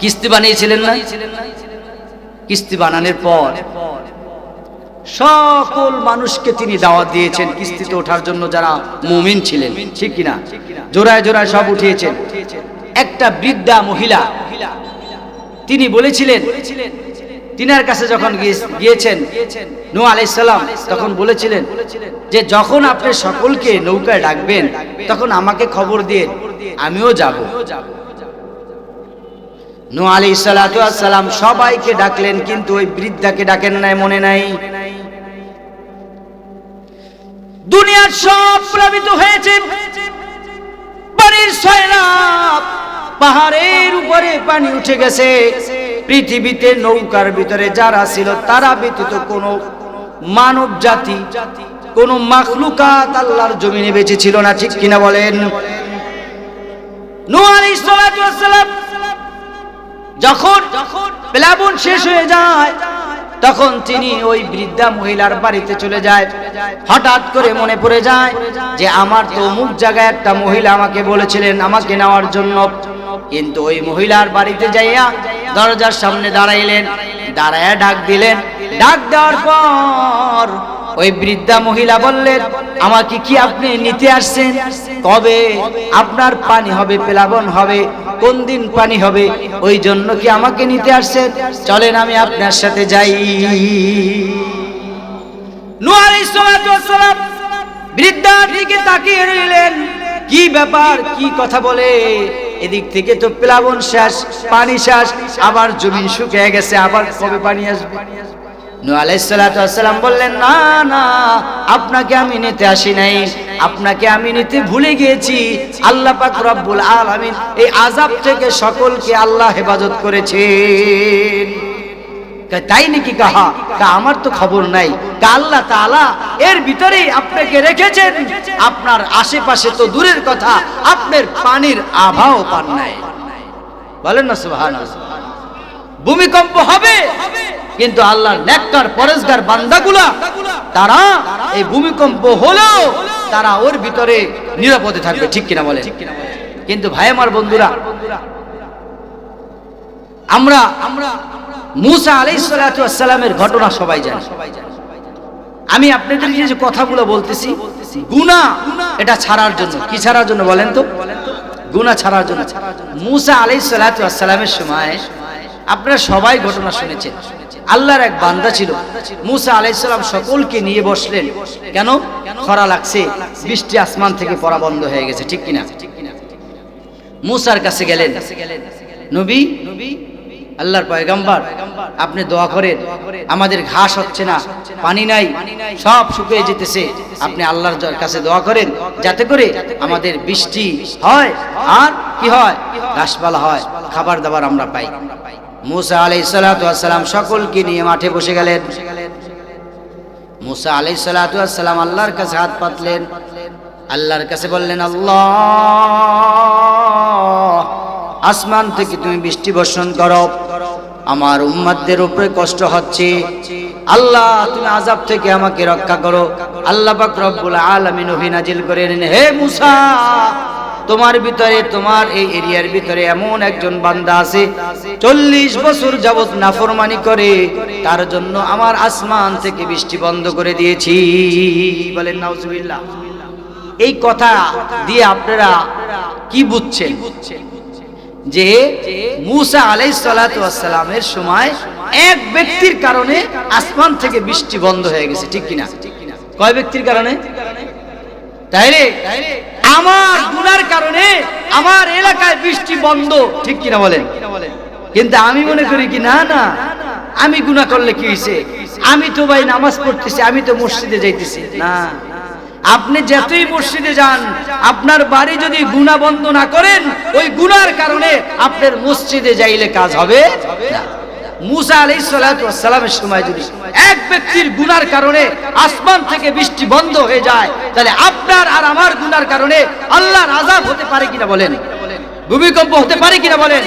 কিস্তি বানিয়েছিলেন না? কিস্তি বানানোর পর সকল মানুষকে তিনি দাওয়াত দিয়েছেন কিস্তিতে ওঠার জন্য যারা মুমিন ছিলেন। ঠিক কিনা? জোড়ায় জোড়ায় সব উঠিয়েছেন। একটা বৃদ্ধা মহিলা, তিনি বলেছিলেন, তিনার কাছে যখন গিয়ে- গিয়েছেন নু আলাইসাল্লাম তখন বলেছিলেন যে, যখন আপনি সকলকে নৌকায় ডাকবেন, তখন আমাকে খবর দিয়ে আমিও যাব। নু আলী সালাম সবাইকে ডাকলেন, কিন্তু ওই বৃদ্ধাকে ডাকেন নাই, মনে নাই। দুনিয়ার সব প্লাবিত হয়েছে। বাড়ির সয়লাভ পাহাড়ের উপরে পানি উঠে গেছে। পৃথিবীতে নৌকার ভিতরে যারা ছিল, তারা ব্যতীত কোনো মানব জাতি, কোন মাখলুকাত আল্লাহর জমিনে বেঁচে ছিল না, ঠিক কিনা বলেন? নূহ আলাইহিস সালাম যখন প্লাবন শেষ হয়ে যায়, তখন তিনি ওই বৃদ্ধা মহিলার বাড়িতে চলে যায়। হঠাৎ করে মনে পড়ে যায় যে আমার তো অমুক জায়গায় একটা মহিলা আমাকে বলেছিলেন আমাকে নেওয়ার জন্য। কিন্তু ওই মহিলার বাড়িতে যাইয়া দরজার সামনে দাঁড়াইলেন দাঁড়ায়া ডাক দিলেন। ডাক দেওয়ার পর ওই বৃদ্ধা মহিলা বললেন, আমাকে কি আপনি নিতে আসছেন? কবে? আপনার পানি হবে, প্লাবন হবে। কোন দিন পানি হবে? ওই জন্য কি আমাকে নিতে আসছেন চলেন আমি আপনার সাথে যাই। বৃদ্ধার দিকে তাকিয়ে রইলেন। কি ব্যাপার? কি কথা বলে? এদিক থেকে তো প্লাবন শেষ পানি শেষ আবার জমিন শুকিয়ে গেছে আবার কবে পানি আসবে? সালাতু বললেন, না না, আপনাকে আমি নিতে আসি নাই। আপনাকে আমি নিতে ভুলে গিয়েছি। আল্লাহ পাক রব্বুল আলামিন এই আযাব থেকে সকলকে আল্লাহ হেফাজত করেছেন। তাই নাকি কাহা? কা আমার তো খবর নাই। কা আল্লাহ তাআলা এর ভিতরে আপনাকে রেখেছেন। আপনার আশেপাশে তো দূরের কথা, আপনার পানির আভাও পান নাই। বলেন না, সুবহানাল্লাহ। ভূমিকম্প হবে। কিন্তু আল্লাহর নেককার পরেশগার বান্দাগুলা, তারা এই ভূমিকম্প হলেও তারা ওর ভিতরে নিরাপদে থাকবে, ঠিক কিনা বলে কিন্তু ভাই আমার বন্ধুরা, আমরা আমরা মুসা আলাইসালামের ঘটনা সবাই জানি। আমি আপনাদের যে কথাগুলো বলতেছি গুনা এটা ছাড়ার জন্য। কি ছাড়ার জন্য বলেন তো? গুনা ছাড়ার জন্য। মুসা আলাইসালামের সময় আপনারা সবাই ঘটনা শুনেছেন। আল্লাহর এক বান্দা ছিল। মুসা আলাইসালাম সকলকে নিয়ে বসলেন। কেন? খরা লাগছে, বৃষ্টি আসমান থেকে পড়া বন্ধ হয়ে গেছে, ঠিক কিনা? মুসার কাছে গেলেন। নবী, আল্লাহর পয়গাম্বার, আপনি দোয়া করেন, আমাদের ঘাস হচ্ছে না, পানি নাই, সব শুকিয়ে যেতেছে। আপনি আল্লাহর কাছে দোয়া করেন, যাতে করে আমাদের বৃষ্টি হয়, আর কি হয়? ঘাসপালা হয়, খাবার দাবার আমরা পাই। মুসা আলাই সালাম সকলকে নিয়ে মাঠে বসে গেলেন। মুসা আলাই সালাম আল্লাহর কাছে হাত পাতলেন। আল্লাহর কাছে বললেন, আল্লাহ, আসমান থেকে তুমি বৃষ্টি বর্ষণ করো। আমার উম্মাদদের উপরে কষ্ট হচ্ছে। আল্লাহ, তুমি আজাব থেকে আমাকে রক্ষা করো। আল্লাহ পাক আলামিন অভিনাজিল করে নিন হে মুসা তোমার ভিতরে, তোমার এই এরিয়ার ভিতরে এমন একজন বান্দা আছে, চল্লিশ বছর যাবৎ নাফরমানি করে, তার জন্য আমার আসমান থেকে বৃষ্টি বন্ধ করে দিয়েছি। বলেন, নাউজুবিল্লাহ। এই কথা দিয়ে আপনারা কি বুঝছেন? যে মুসা আলাই সালামের সময় এক ব্যক্তির কারণে আসমান থেকে বৃষ্টি বন্ধ হয়ে গেছে, ঠিক কিনা? কয় ব্যক্তির কারণে? আমার গুনার কারণে আমার এলাকায় বৃষ্টি বন্ধ। ঠিক কিনা বলেন? কিন্তু আমি মনে করি কি, না না, আমি গুনাহ করলে কি হয়েছে আমি তো ভাই নামাজ পড়তেছি, আমি তো মসজিদে যাইতেছি। না। আপনি যতই মসজিদে যান, আপনার বাড়ি যদি গুণা বন্ধ না করেন, ওই গুনার কারণে আপনার মসজিদে যাইলে কাজ হবে না। মুসা আলাই সালামের সময় যদি এক ব্যক্তির গুনার কারণে আসমান থেকে বৃষ্টি বন্ধ হয়ে যায়, তাহলে আপনার আর আমার গুনার কারণে আল্লাহর আজাব হতে পারে কিনা বলেন? ভূমিকম্প হতে পারে কিনা বলেন?